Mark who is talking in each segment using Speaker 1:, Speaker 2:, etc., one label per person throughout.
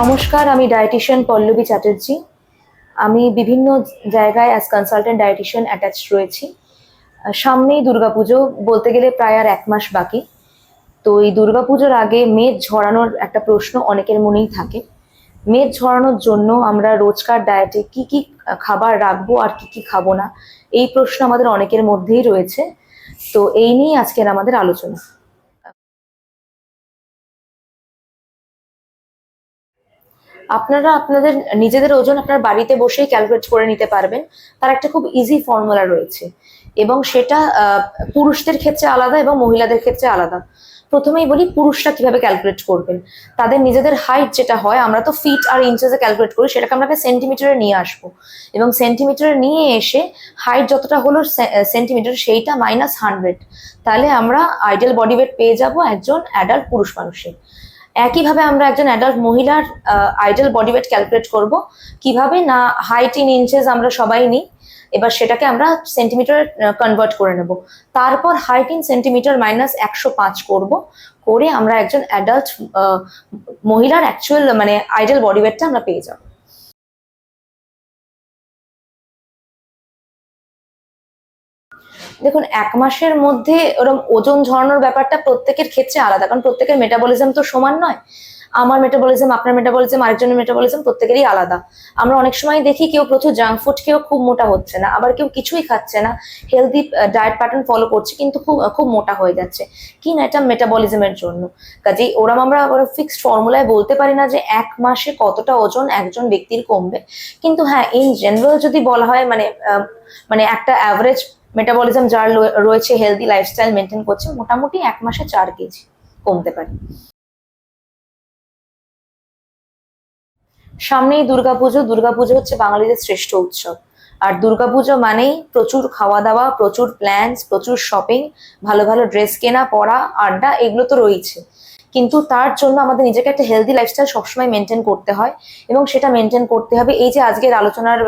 Speaker 1: নমস্কার, আমি ডায়েটিশিয়ান পল্লবী চ্যাটার্জি। আমি বিভিন্ন জায়গায় অ্যাজ কনসালটেন্ট ডায়েটিশিয়ান অ্যাটাচ রয়েছি। সামনেই দুর্গাপুজো, বলতে গেলে প্রায় আর এক মাস বাকি। তো এই দুর্গাপুজোর আগে মেদ ঝরানোর একটা প্রশ্ন অনেকের মনেই থাকে। মেদ ঝরানোর জন্য আমরা রোজকার ডায়েটে কি কি খাবার রাখব আর কি কি খাব না, এই প্রশ্ন আমাদের অনেকের মধ্যেই রয়েছে। তো এই নিয়েই আজকের আমাদের আলোচনা। আপনারা আপনাদের, নিজেদের ওজন আপনার বাড়িতে বসেই ক্যালকুলেট করে নিতে পারবেন। তার একটা খুব ইজি ফর্মুলা রয়েছে। এবং সেটা পুরুষদের ক্ষেত্রে আলাদা এবং মহিলাদের ক্ষেত্রে আলাদা। প্রথমেই বলি, পুরুষরা কীভাবে ক্যালকুলেট করবেন? তাদের নিজেদের হাইট যেটা হয়, আমরা তো ফিট আর ইঞ্চেসে ক্যালকুলেট করি, সেটাকে আমরা সেন্টিমিটারে নিয়ে আসব। এবং সেন্টিমিটারে নিয়ে এসে হাইট যতটা হলো সেন্টিমিটার সেইটা মাইনাস হান্ড্রেড তাহলে আমরা আইডিয়াল বডি ওয়েট পেয়ে যাব একজন অ্যাডাল্ট পুরুষ মানুষের। একইভাবে আমরা একজন অ্যাডাল্ট মহিলার আইডাল বডি ওয়েট ক্যালকুলেট করব। কীভাবে? না হাইট ইন ইঞ্চেস আমরা সবাই নিই। এবার সেটাকে আমরা সেন্টিমিটার কনভার্ট করে নেব। তারপর হাইট ইন সেন্টিমিটার মাইনাস একশো পাঁচ করব। করে আমরা একজন অ্যাডাল্ট মহিলার অ্যাকচুয়াল মানে আইডাল বডি ওয়েটটা আমরা পেয়ে যাব। দেখুন, এক মাসের মধ্যে ওরকম ওজন ঝরানোর ব্যাপারটা প্রত্যেকের ক্ষেত্রে আলাদা, কারণ প্রত্যেকের মেটাবলিজম তো সমান নয়। আমার মেটাবলিজম আপনার মেটাবলিজম আরেকজনের মেটাবলিজম প্রত্যেকেরই আলাদা। আমরা অনেক সময় দেখি কেউ প্রচুর জাঙ্ক ফুড খেয়েও খুব মোটা হচ্ছে না, আবার কেউ কিছুই খাচ্ছে না। হেলদি ডায়েট প্যাটার্ন ফলো করছে, কিন্তু খুব খুব মোটা হয়ে যাচ্ছে। কি না এটা মেটাবলিজমের জন্য? কাজেই ওরম আমরা ফিক্সড ফর্মুলায় বলতে পারি না যে এক মাসে কতটা ওজন একজন ব্যক্তির কমবে। কিন্তু হ্যাঁ ইন জেনারেল যদি বলা হয় মানে মানে একটা অ্যাভারেজ মেটাবলিজম যার রয়েছে হেলদি লাইফস্টাইল মেনটেন করছে, মোটামুটি এক মাসে চার কেজি কমতে পারে। সামনেই দুর্গাপুজো দুর্গাপুজো হচ্ছে বাঙালিদের শ্রেষ্ঠ উৎসব। আর দুর্গাপুজো মানেই প্রচুর খাওয়া দাওয়া প্রচুর প্ল্যানস প্রচুর শপিং ভালো ভালো ড্রেস কেনা পরা আড্ডা, এগুলো তো রয়েছে। কিন্তু তার জন্য আমাদের নিজেকে একটা হেলদি লাইফস্টাইল সবসময় মেনটেন করতে হয় এবং সেটা মেনটেন করতে হবে। এই যে আজকের আলোচনার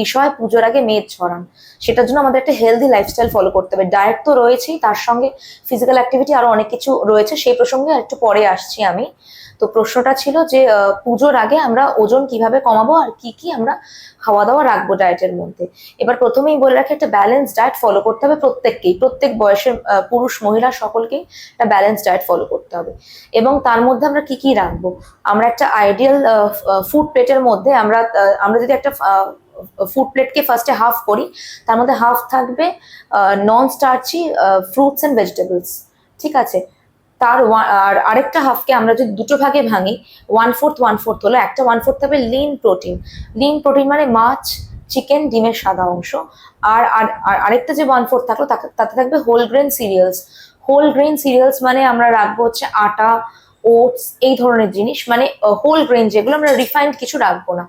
Speaker 1: বিষয়, পুজোর আগে মেদ ছড়ান, সেটার জন্য আমাদের একটা হেলদি লাইফস্টাইল ফলো করতে হবে। ডায়েট তো রয়েছেই, তার সঙ্গে ফিজিক্যাল অ্যাক্টিভিটি আরও অনেক কিছু রয়েছে, সেই প্রসঙ্গে একটু পরে আসছি আমি। তো প্রশ্নটা ছিল যে পুজোর আগে আমরা ওজন কীভাবে কমাবো আর কি কি আমরা খাওয়া দাওয়া রাখব ডায়েটের মধ্যে। এবার প্রথমেই বলে রাখি, একটা ব্যালেন্স ডায়েট ফলো করতে হবে প্রত্যেককেই, প্রত্যেক বয়সের পুরুষ, মহিলা সকলকেই একটা ব্যালেন্স ডায়েট ফলো করতে হবে। এবং তার মধ্যে আমরা কি কি রাখব? আমরা একটা আইডিয়াল ফুড প্লেটের মধ্যে আমরা আমরা যদি একটা ফুড প্লেটকে ফার্স্টে হাফ করি, তার মধ্যে হাফ থাকবে non starchy fruits and vegetables ঠিক আছে? তার আর আরেকটা হাফকে আমরা যদি দুটো ভাগে ভাঙি ওয়ান ফোর্থ ওয়ান ফোর্থ হলো একটা ওয়ান ফোর্থ হবে লিন প্রোটিন লিন প্রোটিন মানে মাছ চিকেন ডিমের সাদা অংশ। আর, আর- আর আরেকটা যে ওয়ান ফোর্থ থাকল তাতে থাকবে whole grain cereals whole grain cereals মানে আমরা রাখব হচ্ছে আটা ওটস এই ধরনের জিনিস। মানে হোল গ্রেন যেগুলো আমরা রিফাইন্ড কিছু রাখব না।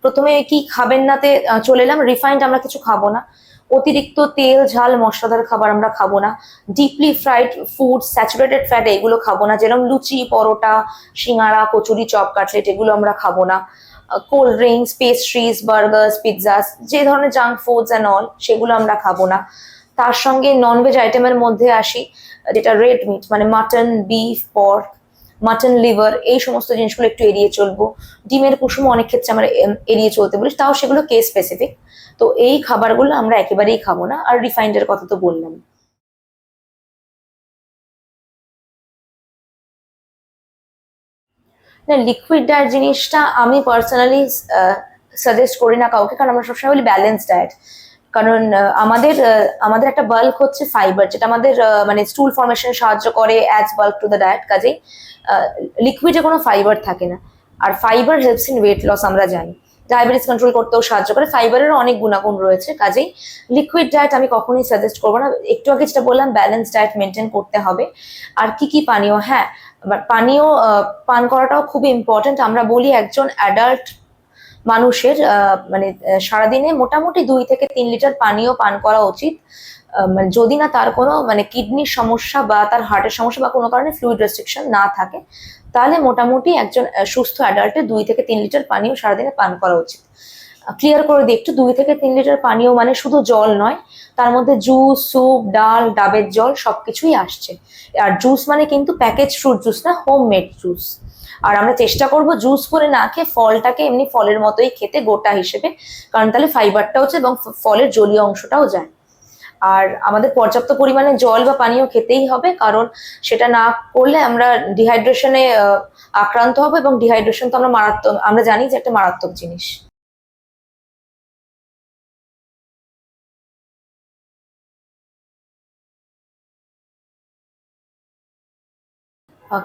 Speaker 1: প্রথমে কি খাবেন নাতে চলে এলাম রিফাইন্ড আমরা কিছু খাব না। অতিরিক্ত তেল, ঝাল, মশলাদার খাবার আমরা খাব না। Deeply fried food saturated fat এগুলো খাব না। যেরকম লুচি, পরোটা সিঙ্গারা কচুরি, চপ, কাটলেট এগুলো আমরা খাব না। Cold drinks pastries burgers pizzas যে ধরনের জাঙ্ক ফুডস অ্যান্ড অল সেগুলো আমরা খাব না। তার সঙ্গে ননভেজ আইটেমের মধ্যে আসি, যেটা রেড মিট মানে mutton beef pork mutton, liver এই সমস্ত জিনিসগুলো একটু এড়িয়ে চলবো। ডিমের কুসুম অনেক ক্ষেত্রে আমরা এড়িয়ে চলতে বলি, তাও সেগুলো কেস স্পেসিফিক তো এই খাবারগুলো আমরা একেবারেই খাব না, আর রিফাইন্ডের কথা তো বললাম। না লিকুইড ডায়েট জিনিসটা আমি পার্সোনালি সাজেস্ট করি না কাউকে, কারণ আমরা সবসময় বলি ব্যালেন্স ডায়েট। কারণ আমাদের আমাদের একটা বাল্ক হচ্ছে ফাইবার যেটা আমাদের মানে স্টুল ফর্মেশনে সাহায্য করে as bulk to the diet কাজেই লিকুইডে কোনো ফাইবার থাকে না। আর fibre helps in weight loss আমরা জানি। ডায়াবেটিস কন্ট্রোল করতেও সাহায্য করে। ফাইবারের অনেক গুণাগুণ রয়েছে, কাজেই লিকুইড ডায়েট আমি কখনোই সাজেস্ট করব না। একটু আগে যেটা বললাম ব্যালেন্স ডায়েট মেনটেন করতে হবে। আর কি কি পানীয়? হ্যাঁ পানীয় পান করাটাও খুব ইম্পর্টেন্ট আমরা বলি একজন অ্যাডাল্ট মানুষের মানে সারাদিনে মোটামুটি দুই থেকে তিন লিটার পানীয় পান করা উচিত। মানে যদি না তার কোনো মানে কিডনির সমস্যা বা তার হার্টের সমস্যা বা কোনো কারণে ফ্লুইড রেস্ট্রিকশন না থাকে, তাহলে মোটামুটি একজন সুস্থ অ্যাডাল্টের দুই থেকে তিন লিটার পানীয় সারাদিনে পান করা উচিত। ক্লিয়ার করে দিই, একটু দুই থেকে তিন লিটার পানীয় মানে শুধু জল নয়, তার মধ্যে জুস স্যুপ ডাল, ডাবের জল সবকিছুই আসছে। আর জুস মানে কিন্তু প্যাকেজ ফ্রুট জুস না হোম মেড জুস আর আমরা চেষ্টা করব জুস করে না খেয়ে ফলটাকে এমনি ফলের মতোই খেতে গোটা হিসেবে। কারণ তাহলে ফাইবারটাও হচ্ছে এবং ফলের জলীয় অংশটাও যায়। আর আমাদের পর্যাপ্ত পরিমাণে জল বা পানীয় খেতেই হবে, কারণ সেটা না করলে আমরা ডিহাইড্রেশনে আক্রান্ত হব এবং ডিহাইড্রেশন তো আমরা মারাত্মক, আমরা জানি যে একটা মারাত্মক জিনিস।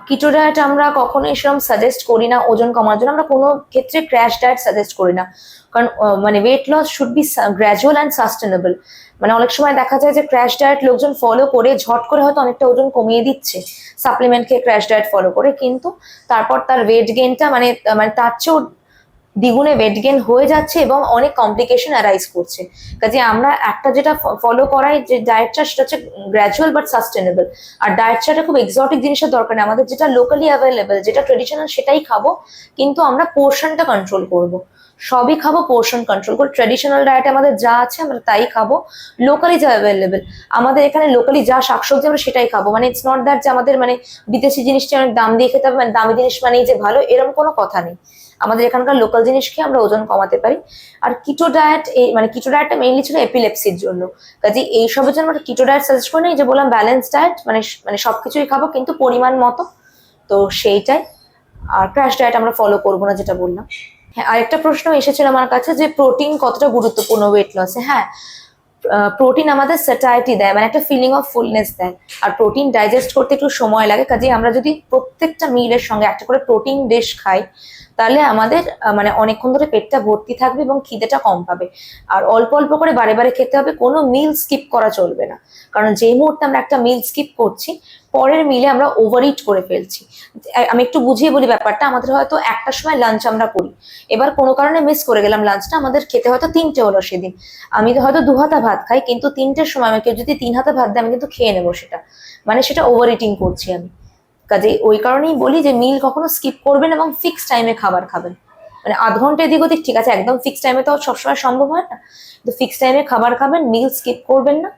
Speaker 1: কিটো ডায়েট আমরা কখনোই সেরকম সাজেস্ট করি না, ওজন কমানোর জন্য। আমরা কোনো ক্ষেত্রে ক্র্যাশ ডায়েট সাজেস্ট করি না। কারণ মানে weight loss should be gradual and sustainable মানে অনেক সময় দেখা যায় যে ক্র্যাশ ডায়েট লোকজন ফলো করে, ঝট করে হয়তো অনেকটা ওজন কমিয়ে দিচ্ছে। সাপ্লিমেন্ট খেয়ে ক্র্যাশ ডায়েট ফলো করে, কিন্তু তারপর তার ওয়েট গেইনটা মানে মানে তার চেয়েও দ্বিগুণে ওয়েট গেন হয়ে যাচ্ছে এবং অনেক কমপ্লিকেশন অ্যারাইজ করছে। কাজে আমরা একটা যেটা ফলো করাই যে ডায়েট চার্ট সেটা হচ্ছে গ্র্যাজুয়াল বাট সাস্টেনেবল আর ডায়েট চার্টে খুব এক্সোটিক জিনিসের দরকার নেই। আমাদের যেটা লোকালি অ্যাভেলেবেল যেটা ট্রেডিশনাল সেটাই খাব, কিন্তু আমরা পোর্শনটা কন্ট্রোল করব। সবই খাব পোর্শন কন্ট্রোল করে। ট্রেডিশনাল ডায়েটে আমাদের যা আছে আমরা তাই খাব। লোকালি যা অ্যাভেলেবেল আমাদের এখানে লোকালি যা শাকসবজি আমরা সেটাই খাব। মানে ইটস নট দ্যাট যে আমাদের মানে বিদেশি জিনিসটা অনেক দাম দিয়ে খেতে হবে মানে দামি জিনিস মানেই যে ভালো এরকম কোনো কথা নেই। আমাদের এখানকার লোকাল জিনিস খেয়ে আমরা ওজন কমাতে পারি। আর কিটো ডায়েট এই মানে কিটো ডায়েটটা মেইনলি ছিল এপিলেপসির জন্য। কাজে এইসবের জন্য আমরা কিটো ডায়েট সাজেস্ট করি যে বললাম ব্যালেন্স ডায়েট মানে মানে সব কিছুই খাব কিন্তু পরিমাণ মতো। তো সেইটাই। আর ক্র্যাশ ডায়েট আমরা ফলো করব না যেটা বললাম। হ্যাঁ আরেকটা প্রশ্ন এসেছিল আমার কাছে যে প্রোটিন কতটা গুরুত্বপূর্ণ ওয়েট লসে হ্যাঁ প্রোটিন আমাদের স্যাটাইটি দেয় মানে একটা ফিলিং অফ ফুলনেস দেয়। আর প্রোটিন ডাইজেস্ট করতে একটু সময় লাগে কাজে আমরা যদি প্রত্যেকটা মিলের সঙ্গে একটা করে প্রোটিন ডিশ খাই, তাহলে আমাদের মানে অনেকক্ষণ ধরে পেটটা ভর্তি থাকবে এবং খিদেটা কম পাবে। আর অল্প অল্প করে বারে বারে খেতে হবে, কোনো মিল স্কিপ করা চলবে না। কারণ যে মুহূর্তে আমরা একটা মিল স্কিপ করছি পরের মিলে আমরা ওভার ইট করে ফেলছি। আমি একটু বুঝিয়ে বলি ব্যাপারটা, আমাদের হয়তো একটার সময় লাঞ্চ আমরা করি। এবার কোনো কারণে মিস করে গেলাম লাঞ্চটা আমাদের খেতে হয়তো তিনটে হলো সেদিন। আমি হয়তো দু হাতা ভাত খাই, কিন্তু তিনটের সময় আমাকে যদি তিন হাতা ভাত দেয়, আমি কিন্তু খেয়ে নেব সেটা। মানে সেটা ওভার ইটিং করছি আমি। কাজে ওই কারণেই বলি যে মিল কখনো স্কিপ করবেন এবং ফিক্স টাইমে খাবার খাবেন। মানে আধ ঘণ্টা এদিক ওদিক, ঠিক আছে, একদম ফিক্স টাইমে তো সবসময় সম্ভব হয় না। তো ফিক্স টাইমে খাবার খাবেন মিল স্কিপ করবেন না।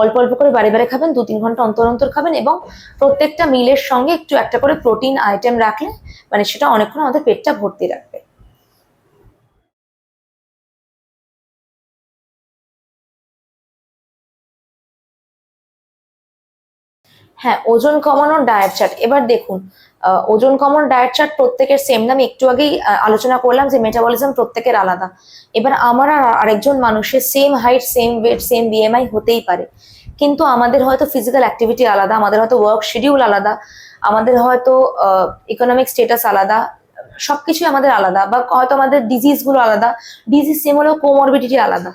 Speaker 1: অল্প অল্প করে বারে বারে খাবেন দু তিন ঘণ্টা অন্তর অন্তর খাবেন এবং প্রত্যেকটা মিলের সঙ্গে একটু একটা করে প্রোটিন আইটেম রাখলে মানে সেটা অনেকক্ষণ আমাদের পেটটা ভর্তি রাখবে। হ্যাঁ ওজন কমানোর ডায়েট চার্ট এবার দেখুন ওজন কমানোর ডায়েট চার্ট প্রত্যেকের সেম না। আমি একটু আগেই আলোচনা করলাম যে মেটাবলিজম প্রত্যেকের আলাদা। এবার আমার আর আরেকজন মানুষের same height same weight same BMI হতেই পারে। কিন্তু আমাদের হয়তো ফিজিক্যাল অ্যাক্টিভিটি আলাদা, আমাদের হয়তো ওয়ার্ক শিডিউল আলাদা, আমাদের হয়তো ইকোনমিক স্টেটাস আলাদা, সবকিছুই আমাদের আলাদা, বা হয়তো আমাদের ডিজিজগুলো আলাদা। ডিজিজ সেম হলেও কোমরবিডিটি আলাদা।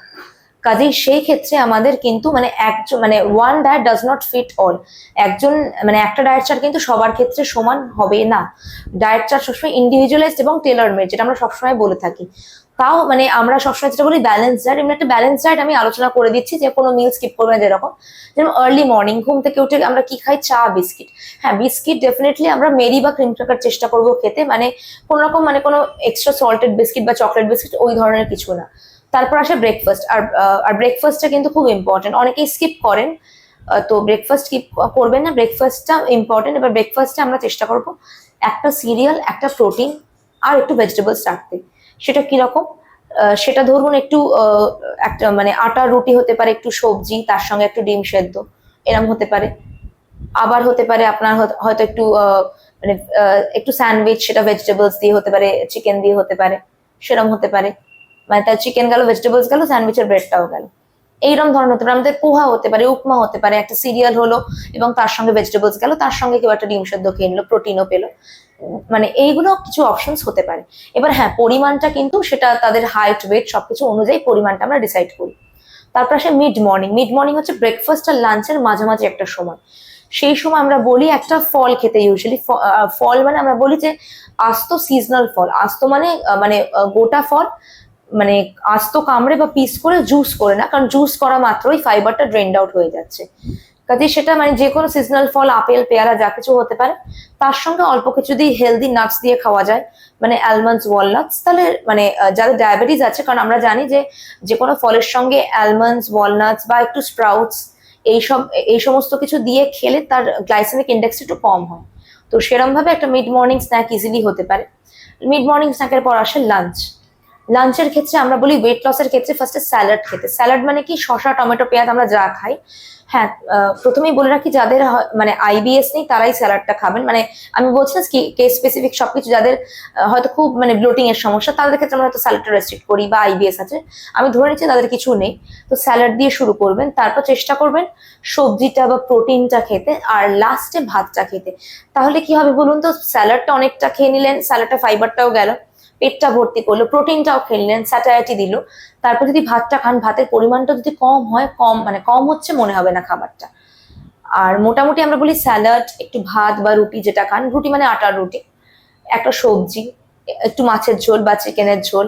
Speaker 1: কাজেই সেই ক্ষেত্রে আমাদের কিন্তু মানে একজন মানে one diet does not fit all একজন মানে একটা ডায়েট চার্ট কিন্তু সবার ক্ষেত্রে সমান হবে না। ডায়েট চার্ট সবসময় ইন্ডিভিজুয়ালাইজড এবং টেলার মেড যেটা আমরা সবসময় বলে থাকি। তাও মানে আমরা সবসময় যেটা বলি ব্যালেন্স ডায়েট এমনি একটা ব্যালেন্স ডায়েট আমি আলোচনা করে দিচ্ছি যে কোনো মিল স্কিপ করবে না যেরকম। যেমন আর্লি মর্নিং ঘুম থেকে উঠে আমরা কি খাই? চা, বিস্কিট। হ্যাঁ বিস্কিট ডেফিনেটলি আমরা মেরি বা ক্রিম ক্র্যাকার চেষ্টা করব খেতে। মানে কোনো রকম মানে কোনো এক্সট্রা সল্টেড বিস্কিট বা চকলেট বিস্কিট ওই ধরনের কিছু না। তারপর আসে ব্রেকফাস্ট আর আর ব্রেকফাস্টটা কিন্তু খুব ইম্পর্টেন্ট অনেকেই স্কিপ করেন তো ব্রেকফাস্ট স্কিপ করবেন না। ব্রেকফাস্টটা ইম্পর্টেন্ট এবার ব্রেকফাস্টে আমরা চেষ্টা করব একটা সিরিয়াল একটা প্রোটিন আর একটু ভেজিটেবলস রাখতে। সেটা কীরকম? সেটা ধরুন একটু একটা মানে আটা রুটি হতে পারে, একটু সবজি, তার সঙ্গে একটু ডিম সেদ্ধ, এরম হতে পারে। আবার হতে পারে আপনার হয়তো- একটু মানে একটু স্যান্ডউইচ সেটা ভেজিটেবলস দিয়ে হতে পারে চিকেন দিয়ে হতে পারে সেরকম হতে পারে। মানে তার চিকেন গেল ভেজিটেবলস গেল স্যান্ডউইচের ব্রেডটাও গেল। এইরকম ধরনের হতে পারে। আমাদের পোহা হতে পারে, উপমা হতে পারে, একটা সিরিয়াল হলো এবং তার সঙ্গে ভেজিটেবলস গেল, তার সঙ্গে কেউ একটা ডিম সেদ্ধ খেয়ে নিল প্রোটিনও পেল। মানে এইগুলো কিছু অপশনস হতে পারে। এবার হ্যাঁ পরিমাণটা কিন্তু সেটা তাদের হাইট ওয়েট সবকিছু অনুযায়ী পরিমাণটা আমরা ডিসাইড করি। তারপর আসে মিড মর্নিং মিড মর্নিং হচ্ছে ব্রেকফাস্ট আর লাঞ্চের মাঝামাঝি একটা সময়। সেই সময় আমরা বলি একটা ফল খেতে ইউজুয়ালি ফল মানে আমরা বলি যে আস্ত সিজনাল ফল। আস্ত মানে মানে গোটা ফল মানে আস্ত কামড়ে বা পিস করে জুস করে না, কারণ জুস করা মাত্রই ফাইবারটা ড্রেন্ড আউট হয়ে যাচ্ছে। কাজে সেটা মানে যে কোনো সিজনাল ফল, আপেল, পেয়ারা, যা কিছু হতে পারে, তার সঙ্গে অল্প কিছু যদি হেলদি নাটস দিয়ে খাওয়া যায় মানে অ্যালমন্ডস ওয়ালনাটস তাহলে মানে যাদের ডায়াবেটিস আছে, কারণ আমরা জানি যে যে কোনো ফলের সঙ্গে অ্যালমন্ডস ওয়ালনাটস বা একটু স্প্রাউটস এইসব এই সমস্ত কিছু দিয়ে খেলে তার গ্লাইসেমিক ইন্ডেক্স একটু কম হয়। তো সেরম ভাবে একটা মিড মর্নিং স্ন্যাক ইজিলি হতে পারে। মিড মর্নিং স্ন্যাকের পর আসে লাঞ্চ লাঞ্চের ক্ষেত্রে আমরা বলি ওয়েট লসের ক্ষেত্রে ফার্স্টে স্যালাড খেতে। স্যালাড মানে কি? শসা, টমেটো, পেঁয়াজ আমরা যা খাই। হ্যাঁ প্রথমেই বলে রাখি, যাদের মানে আইবিএস নেই, তারাই স্যালাডটা খাবেন। মানে আমি বলছি না কি কেস স্পেসিফিক সবকিছু যাদের হয়তো খুব মানে ব্লোটিং এর সমস্যা, তাদের ক্ষেত্রে আমরা হয়তো স্যালাডটা রেস্ট্রিক্ট করি বা আইবিএস আছে। আমি ধরে নিচ্ছি তাদের কিছু নেই। তো স্যালাড দিয়ে শুরু করবেন, তারপর চেষ্টা করবেন সবজিটা বা প্রোটিনটা খেতে আর লাস্টে ভাতটা খেতে। তাহলে কি হবে বলুন তো? স্যালাডটা অনেকটা খেয়ে নিলেন স্যালাডটা ফাইবারটাও গেল। পেটটা ভর্তি করল, প্রোটিনটাও খেয়ে নিলেন স্যাটাইটি দিল। তারপর যদি ভাতটা খান, ভাতের পরিমাণটা যদি কম হয়, কম মানে কম হচ্ছে মনে হবে না খাবারটা। আর মোটামুটি আমরা বলি স্যালাড, একটু ভাত বা রুটি যেটা খান, রুটি মানে আটার রুটি। একটা সবজি, একটু মাছের ঝোল বা চিকেনের ঝোল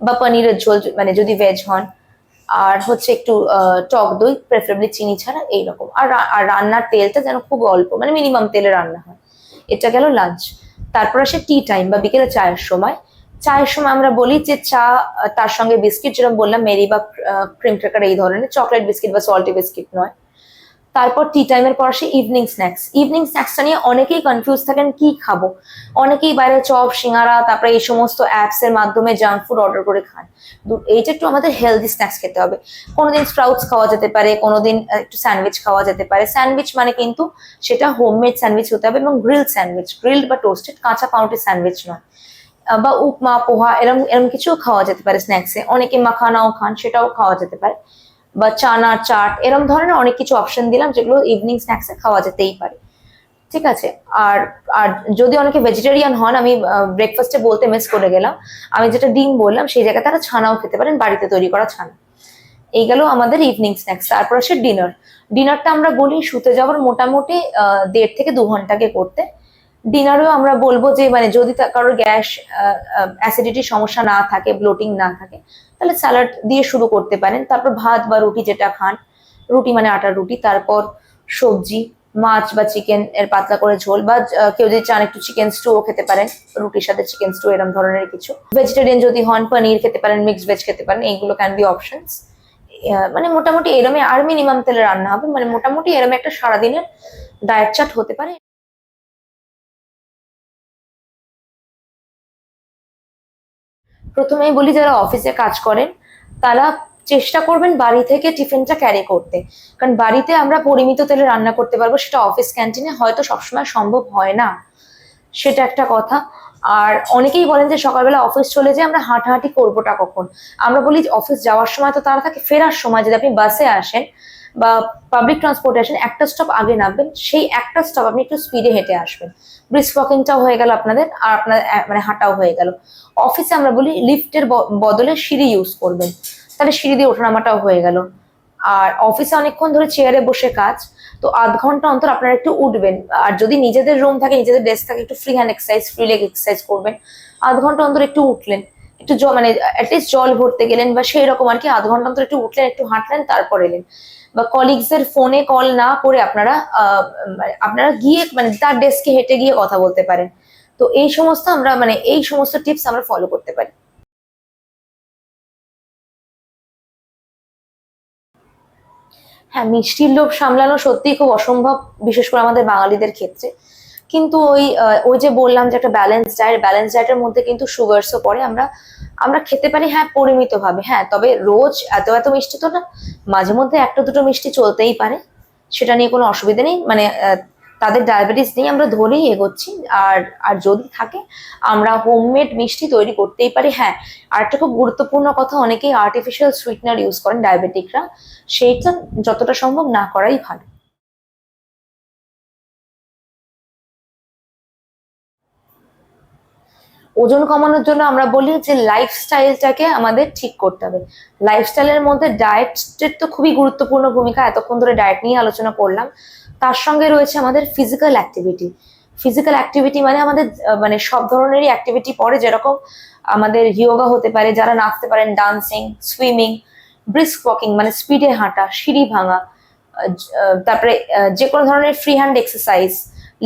Speaker 1: বা পনিরের ঝোল মানে যদি ভেজ হন। আর হচ্ছে একটু টক দই প্রেফারেবলি চিনি ছাড়া, এইরকম। আর আর রান্নার তেলটা যেন খুব অল্প মানে মিনিমাম তেলে রান্না হয়। এটা গেল লাঞ্চ তারপর আসে টি টাইম বা বিকেলে চায়ের সময়। চায়ের সময় আমরা বলি যে চা তার সঙ্গে বিস্কিট, যেরকম বললাম, মেরি বা ক্রিম ক্র্যাকার এই ধরনের চকলেট বিস্কিট বা সল্টি বিস্কিট নয়। তারপর টি টাইমের পর আসে ইভিনিং স্ন্যাক্স ইভিনিং স্ন্যাক্সটা নিয়ে অনেকেই কনফিউজ থাকেন, কি খাব? অনেকেই বাইরে চপ, সিঙ্গারা, তারপরে এই সমস্ত অ্যাপস এর মাধ্যমে জাঙ্ক ফুড অর্ডার করে খান। এইটা একটু আমাদের হেলদি স্ন্যাক্স খেতে হবে। কোনোদিন স্প্রাউটস খাওয়া যেতে পারে, কোনোদিন একটু স্যান্ডউইচ খাওয়া যেতে পারে। স্যান্ডউইচ মানে কিন্তু সেটা হোমমেড স্যান্ডউইচ হতে হবে এবং গ্রিল স্যান্ডউইচ গ্রিলড বা টোস্টেড কাঁচা পাউরুটি স্যান্ডউইচ নয়। বা উপমা, পোহা এরকম এরকম কিছু খাওয়া যেতে পারে স্ন্যাক্সে অনেকে মাখানাও খান, সেটাও খাওয়া যেতে পারে। বা চানা, চাট এরকম ধরনের অনেক কিছু অপশন দিলাম, যেগুলো ইভিনিং স্ন্যাক্সে খাওয়া যেতেই পারে। ঠিক আছে? আর আর যদি অনেকে ভেজিটেরিয়ান হন, আমি ব্রেকফাস্টে বলতে মিস করে গেলাম। আমি যেটা ডিম বললাম, সেই জায়গায় তারা ছানাও খেতে পারেন, বাড়িতে তৈরি করা ছানা। এই গেল আমাদের ইভিনিং স্ন্যাক্স তারপর আসে ডিনার ডিনারটা আমরা বলি শুতে যাওয়ার মোটামুটি দেড় থেকে দু ঘন্টাকে করতে। ডিনারেও আমরা বলব যে মানে যদি কারোর গ্যাস অ্যাসিডিটির সমস্যা না থাকে ব্লোটিং না থাকে, তাহলে স্যালাড দিয়ে শুরু করতে পারেন। তারপর ভাত বা রুটি যেটা খান, রুটি মানে আটার রুটি, তারপর সবজি, মাছ বা চিকেন এর পাতলা করে ঝোল, বা কেউ যদি চান একটু চিকেন স্টুও খেতে পারেন, রুটির সাথে চিকেন স্টু এরকম ধরনের কিছু। ভেজিটেরিয়ান যদি হন, পনির খেতে পারেন মিক্সড ভেজ খেতে পারেন, এইগুলো ক্যান বি অপশনস মানে মোটামুটি এরমে আর মিনিমাম তেলে রান্না হবে মানে মোটামুটি এরমে একটা সারাদিনের ডায়েট চার্ট হতে পারে। প্রথমেই বলি, যারা অফিসে কাজ করেন, তারা চেষ্টা করবেন বাড়ি থেকে টিফিনটা ক্যারি করতে। কারণ বাড়িতে আমরা পরিমিত তেলে রান্না করতে পারব, সেটা অফিস ক্যান্টিনে হয়তো সবসময় সম্ভব হয় না। সেটা একটা কথা। আর অনেকেই বলেন যে সকালবেলা অফিস চলে যায় আমরা হাঁটাহাঁটি করবোটা কখন? আমরা বলি অফিস যাওয়ার সময় তো তারা থাকে, ফেরার সময় যদি আপনি বাসে আসেন বা পাবলিক ট্রান্সপোর্টে আসেন, একটা স্টপ আগে নামবেন, সেই একটা স্টপ আপনি একটু স্পিডে হেঁটে আসবেন। ব্রিস্ক ওয়াকিংটাও হয়ে গেল আপনাদের, আর আপনার মানে হাঁটাও হয়ে গেল। অফিসে আমরা বলি লিফটের বদলে সিঁড়ি ইউজ করবেন। তাহলে সিঁড়ি দিয়ে ওঠানামাটাও হয়ে গেল। আর অফিসে অনেকক্ষণ ধরে চেয়ারে বসে কাজ, তো আধ ঘণ্টা অন্তর আপনারা একটু উঠবেন। আর যদি নিজেদের রুম থাকে, নিজেদের ডেস্ক থাকে, একটু free hand exercise free leg exercise করবেন। আধ ঘণ্টা অন্তর একটু উঠলেন। একটু জল মানে অ্যাটলিস্ট জল ভরতে গেলেন বা সেই রকম আর কি, আধ ঘণ্টা অন্তর একটু উঠলেন, একটু হাঁটলেন, তারপর এলেন। বা কলিগস এর ফোনে কল না করে আপনারা মানে আপনারা গিয়ে মানে তার ডেস্কে হেঁটে গিয়ে কথা বলতে পারেন। তো এই সমস্ত আমরা মানে এই সমস্ত টিপস আমরা ফলো করতে পারি। হ্যাঁ মিষ্টির লোভ সামলানো সত্যিই খুব অসম্ভব, বিশেষ করে আমাদের বাঙালিদের ক্ষেত্রে। কিন্তু ওই ওই যে বললাম যে একটা ব্যালেন্স ডায়েট ব্যালেন্স ডায়েটের মধ্যে কিন্তু সুগারসও পড়ে। আমরা আমরা খেতে পারি হ্যাঁ পরিমিত ভাবে হ্যাঁ তবে রোজ এত এত মিষ্টি তো না। মাঝে মধ্যে একটা দুটো মিষ্টি চলতেই পারে। সেটা নিয়ে কোনো অসুবিধা নেই। মানে তাদের ডায়াবেটিস নেই আমরা ধরেই এগোচ্ছি। আর আর যদি থাকে, আমরা হোমমেড মিষ্টি তৈরি করতেই পারি। হ্যাঁ আর একটা খুব গুরুত্বপূর্ণ কথা, অনেকেই আর্টিফিশিয়াল সুইটনার ইউজ করেন ডায়াবেটিকরা সেইটা যতটা সম্ভব না করাই ভালো। ওজন কমানোর জন্য আমরা বলি যে লাইফস্টাইলটাকে আমাদের ঠিক করতে হবে। লাইফস্টাইলের মধ্যে ডায়েটের তো খুবই গুরুত্বপূর্ণ ভূমিকা। এতক্ষণ ধরে ডায়েট নিয়ে আলোচনা করলাম। তার সঙ্গে রয়েছে আমাদের ফিজিক্যাল অ্যাক্টিভিটি ফিজিক্যাল অ্যাক্টিভিটি মানে আমাদের মানে সব ধরনেরই অ্যাক্টিভিটি পড়ে যেরকম আমাদের ইয়োগা হতে পারে, যারা নাচতে পারেন ডান্সিং সুইমিং ব্রিস্ক ওয়াকিং মানে স্পিডে হাঁটা, সিঁড়ি ভাঙা তারপরে যে কোনো ধরনের free hand exercise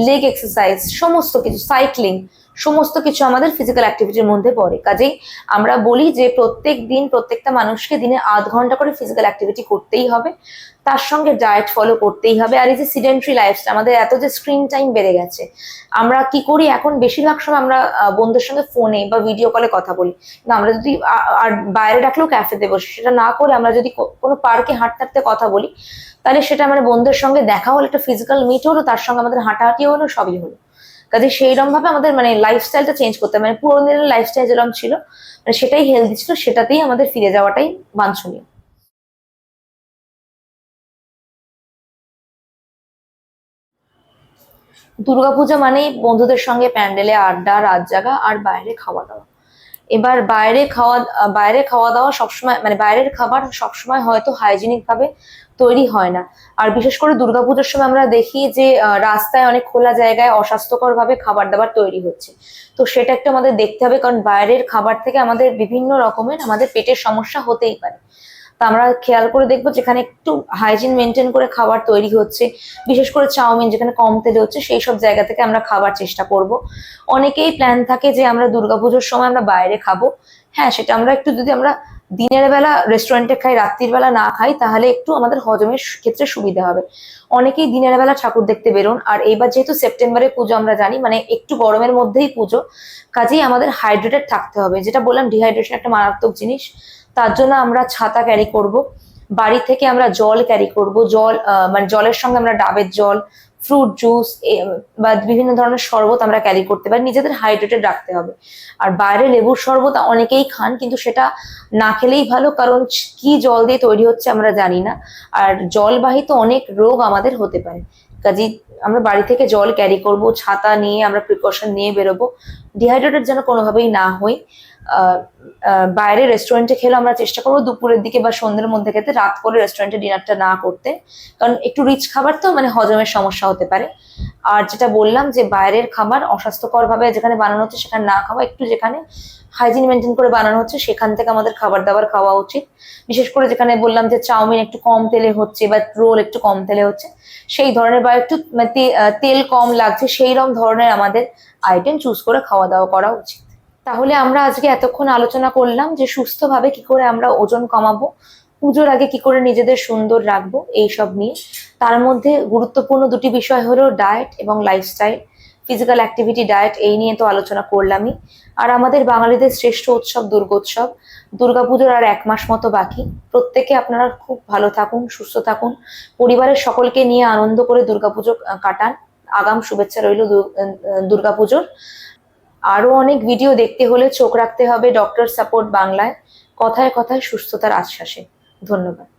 Speaker 1: leg exercise সমস্ত কিছু সাইক্লিং সমস্ত কিছু আমাদের ফিজিক্যাল অ্যাক্টিভিটির মধ্যে পড়ে। কাজেই আমরা বলি যে প্রত্যেক দিন, প্রত্যেকটা মানুষকে দিনে আধ ঘণ্টা করে ফিজিক্যাল অ্যাক্টিভিটি করতেই হবে। তার সঙ্গে ডায়েট ফলো করতেই হবে। আর এই যে সিডেন্ট্রি লাইফস্টাইল আমাদের এত যে স্ক্রিন টাইম বেড়ে গেছে, আমরা কি করি? এখন বেশিরভাগ সময় আমরা বন্ধুদের সঙ্গে ফোনে বা ভিডিও কলে কথা বলি। কিন্তু আমরা যদি আর বাইরে ডাকলেও ক্যাফেতে বসি, সেটা না করে আমরা যদি কোনো পার্কে হাঁটতে হাঁটতে কথা বলি, তাহলে সেটা মানে বন্ধুদের সঙ্গে দেখা হলো, একটা ফিজিক্যাল মিট হলো, তার সঙ্গে আমাদের হাঁটাহাঁটি হলো, সবই হলো। কাজে সেইরকম ভাবে আমাদের মানে লাইফস্টাইলটা চেঞ্জ করতে মানে পুরোনো দিনের লাইফস্টাইল যেরকম ছিল মানে সেটাই হেলদি ছিল, সেটাতেই আমাদের ফিরে যাওয়াটাই বাঞ্ছনীয়। দুর্গাপূজা মানেই বন্ধুদের সঙ্গে প্যান্ডেলে আড্ডা, রাত জাগা আর বাইরে খাওয়া দাওয়া। এবার বাইরে খাওয়া বাইরে খাওয়া দাওয়া সবসময় মানে বাইরের খাবার সবসময় হয়তো হাইজিনিক ভাবে তৈরি হয় না। আর বিশেষ করে দুর্গাপুজোর সময় আমরা দেখি যে রাস্তায় অনেক খোলা জায়গায় অস্বাস্থ্যকর ভাবে খাবার দাবার তৈরি হচ্ছে। তো সেটা একটু আমাদের দেখতে হবে, কারণ বাইরের খাবার থেকে আমাদের বিভিন্ন রকমের আমাদের পেটের সমস্যা হতেই পারে। তা আমরা খেয়াল করে দেখব যেখানে একটু হাইজিন মেনটেন করে খাবার তৈরি হচ্ছে। বিশেষ করে চাউমিন যেখানে কম তেলে হচ্ছে, সেই সব জায়গা থেকে আমরা খাবার চেষ্টা করব। অনেকেই প্ল্যান থাকে যে, আমরা দুর্গাপুজোর সময় আমরা বাইরে খাব। হ্যাঁ সেটা আমরা একটু যদি আমরা দিনের বেলা রেস্টুরেন্টে খাই, রাত্রির বেলা না খাই, তাহলে একটু আমাদের হজমের ক্ষেত্রে সুবিধা হবে। অনেকেই দিনের বেলা ঠাকুর দেখতে বেরোন, আর এইবার যেহেতু সেপ্টেম্বরে পুজো আমরা জানি মানে একটু গরমের মধ্যেই পুজো, কাজেই আমাদের হাইড্রেটেড থাকতে হবে। যেটা বললাম ডিহাইড্রেশন একটা মারাত্মক জিনিস, তার জন্য আমরা ছাতা ক্যারি করব, বাড়ি থেকে আমরা জল ক্যারি করব, জল মানে জলের সঙ্গে আমরা ডাবের জল ফ্রুট জুস বা বিভিন্ন ধরনের শরবত আমরা ক্যারি করতে পারি। নিজেদের হাইড্রেটেড রাখতে হবে। আর বাইরে লেবুর শরবত অনেকেই খান, কিন্তু সেটা না খেলেই ভালো, কারণ কি জল দিয়ে তৈরি হচ্ছে আমরা জানি না। আর জলবাহিত অনেক রোগ আমাদের হতে পারে। কাজেই আমরা বাড়ি থেকে জল ক্যারি করব, ছাতা নিয়ে আমরা প্রিকশন নিয়ে বেরোবো। ডিহাইড্রেটেড যেন কোনোভাবেই না হই। বাইরে রেস্টুরেন্টে খেলে আমরা চেষ্টা করব দুপুরের দিকে বা সন্ধ্যের মধ্যে খেতে, রাত করে রেস্টুরেন্টে ডিনারটা না করতে। কারণ একটু রিচ খাবার তো মানে হজমের সমস্যা হতে পারে। আর যেটা বললাম যে বাইরের খাবার অস্বাস্থ্যকর ভাবে যেখানে বানানো হচ্ছে, সেখানে না খাওয়া, একটু যেখানে হাইজিন মেনটেন করে বানানো হচ্ছে, সেখান থেকে আমাদের খাবার দাবার খাওয়া উচিত। বিশেষ করে যেখানে বললাম যে চাউমিন একটু কম তেলে হচ্ছে বা রোল একটু কম তেলে হচ্ছে, সেই ধরনের বা একটু মানে তেল কম লাগছে সেই রকম ধরনের আমাদের আইটেম চুজ করে খাওয়া দাওয়া করা উচিত। তাহলে আমরা আজকে এতক্ষণ আলোচনা করলাম যে সুস্থভাবে কি করে আমরা ওজন কমাবো, পুজোর আগে কি করে নিজেদের সুন্দর রাখব, এই সব নিয়ে। তার মধ্যে গুরুত্বপূর্ণ দুটি বিষয় হলো ডায়েট এবং লাইফস্টাইল ফিজিক্যাল অ্যাক্টিভিটি ডায়েট এই নিয়ে তো আলোচনা করলামই। আর আমাদের বাঙালিদের শ্রেষ্ঠ উৎসব দুর্গোৎসব। দুর্গাপুজোর আর এক মাস মতো বাকি। প্রত্যেকে আপনারা খুব ভালো থাকুন, সুস্থ থাকুন। পরিবারের সকলকে নিয়ে আনন্দ করে দুর্গাপুজো কাটান। আগাম শুভেচ্ছা রইল দুর্গাপুজোর। আরও অনেক ভিডিও দেখতে হলে চোখ রাখতে হবে ডক্টর সাপোর্ট বাংলায়। কথায় কথায় সুস্থতার আশ্বাসে। ধন্যবাদ।